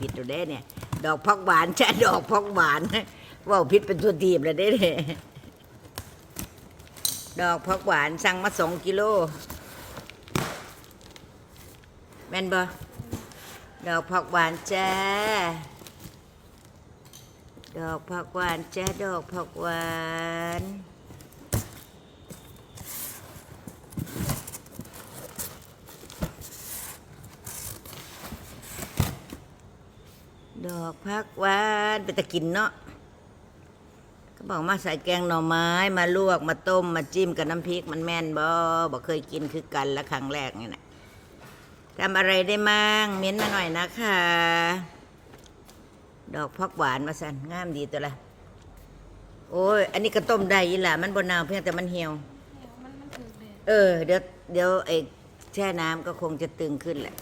ผิดอยู่เด้เนี่ย ดอกพักหวานใช่ดอกพักหวานว่าผิดเป็นตัวทีบเลยเด้เนี่ยดอกพักหวานสั่งมาสองกิโลแม่นบ่ดอกผักหวานจ้าดอกผักหวานจ้าดอกผักหวาน ดอกผักหวานเป็นตะกินเนาะก็บอกมาใส่แกงหน่อไม้มาลวกมาต้มมาจิ้มกับน้ำพริกมันแม่นบ่บอกเคยกินคือกันละครั้งแรกนี่นะทำอะไรได้มั่งเม้นมาหน่อยนะคะ ดอกผักหวานมาสั่นงามดีตัวละโอ้ย อันนี้ก็ต้มได้ยี่หล่ะมันบนนาวเพียงแต่มันเหี่ยวมันมันถือเลยเออ เดี๋ยวเดี๋ยวไอ้แช่น้ำก็คงจะตึงขึ้นแหละ